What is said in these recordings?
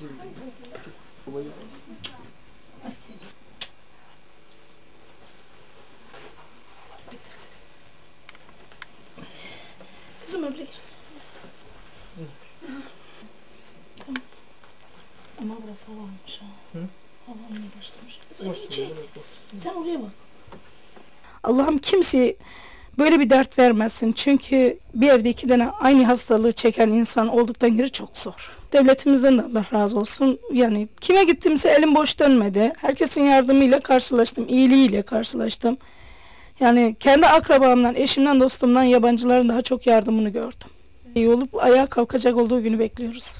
Kızım öbürü gel. Tamam. Ama burası havalmış ha. Hı? Başlamış. Kızım. Sen oraya bak. Allah'ım kimseye böyle bir dert vermesin. Çünkü bir evde iki tane aynı hastalığı çeken insan olduktan geri çok zor. Devletimizden de Allah razı olsun. Yani kime gittimse elim boş dönmedi. Herkesin yardımıyla karşılaştım, iyiliğiyle karşılaştım. Yani kendi akrabamdan, eşimden, dostumdan, yabancıların daha çok yardımını gördüm. İyi olup ayağa kalkacak olduğu günü bekliyoruz.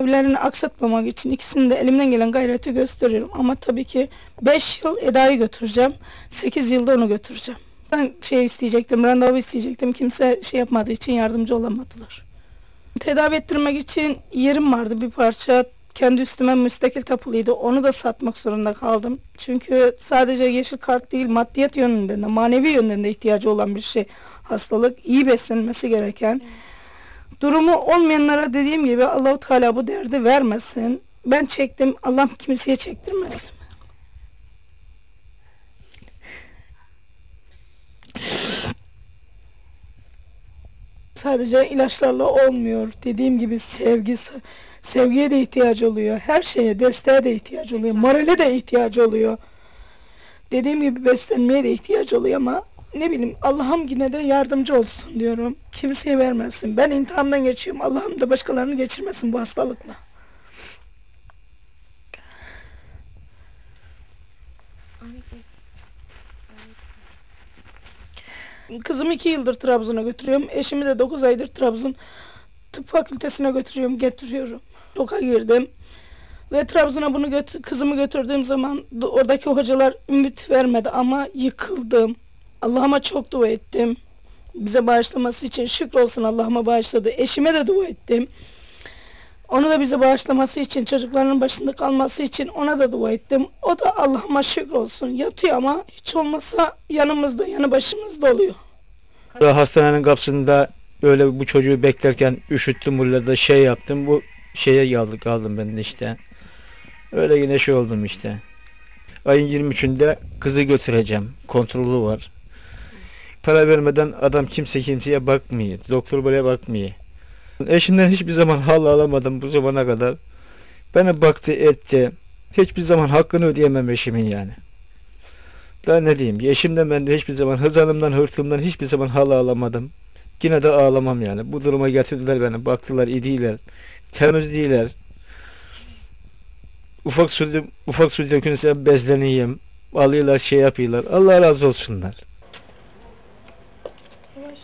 Evlerini aksatmamak için ikisini de elimden gelen gayreti gösteriyorum. Ama tabii ki 5 yıl Eda'yı götüreceğim. 8 yılda onu götüreceğim. Ben şey isteyecektim, randevu isteyecektim. Kimse şey yapmadığı için yardımcı olamadılar. Tedavi ettirmek için yerim vardı bir parça. Kendi üstüme müstakil tapuluydu. Onu da satmak zorunda kaldım. Çünkü sadece yeşil kart değil, maddiyat yönünden de, manevi yönden de ihtiyacı olan bir şey. Hastalık, iyi beslenmesi gereken. Durumu olmayanlara dediğim gibi Allahu Teala bu derdi vermesin. Ben çektim, Allah kimseye çektirmesin. Sadece ilaçlarla olmuyor. Dediğim gibi sevgi, sevgiye de ihtiyacı oluyor. Her şeye, desteğe de ihtiyacı oluyor. Morale de ihtiyacı oluyor. Dediğim gibi beslenmeye de ihtiyacı oluyor ama ne bileyim Allah'ım yine de yardımcı olsun diyorum. Kimseye vermesin. Ben imtihandan geçiyorum. Allah'ım da başkalarını geçirmesin bu hastalıkla. Kızımı iki yıldır Trabzon'a götürüyorum. Eşimi de dokuz aydır Trabzon tıp fakültesine götürüyorum, getiriyorum. Şoka girdim. Ve Trabzon'a bunu götür, kızımı götürdüğüm zaman da oradaki hocalar ümit vermedi ama yıkıldım. Allah'ıma çok dua ettim. Bize bağışlaması için şükrolsun Allah'ıma bağışladı. Eşime de dua ettim. Onu da bize bağışlaması için, çocuklarının başında kalması için ona da dua ettim. O da Allah'ıma şükrolsun. Yatıyor ama hiç olmasa yanımızda, yanı başımızda oluyor. Hastanenin kapısında böyle bu çocuğu beklerken üşüttüm burada şey yaptım. Bu şeye geldik kaldım ben de işte. Öyle yine şey oldum işte. Ayın 23'ünde kızı götüreceğim. Kontrolü var. Para vermeden adam kimse kimseye bakmıyor. Doktor böyle bakmıyor. Eşimden hiçbir zaman hal alamadım bu zamana kadar. Bana baktı etti. Hiçbir zaman hakkını ödeyemem eşimin yani. Daha ne diyeyim? Eşimden ben de hiçbir zaman hızanımdan hırtımdan hiçbir zaman hal alamadım. Yine de ağlamam yani. Bu duruma getirdiler beni. Baktılar, idiler. Temiz değiller. Ufak su, ufak su dökünse bezleneyim. Alıyorlar, şey yapıyorlar. Allah razı olsunlar. Yavaş.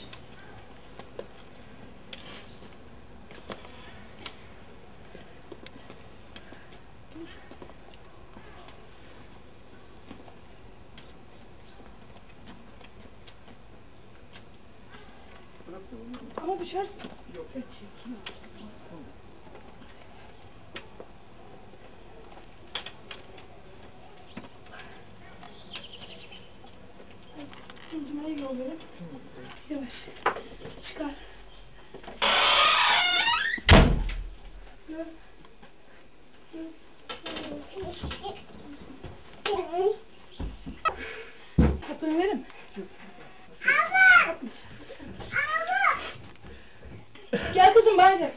Ama düşersin. Yok. Çirkin. İncimeye yol verin. Yavaş. Çıkar. Kapıyı verin mi? Abla! Gel kızım bayram.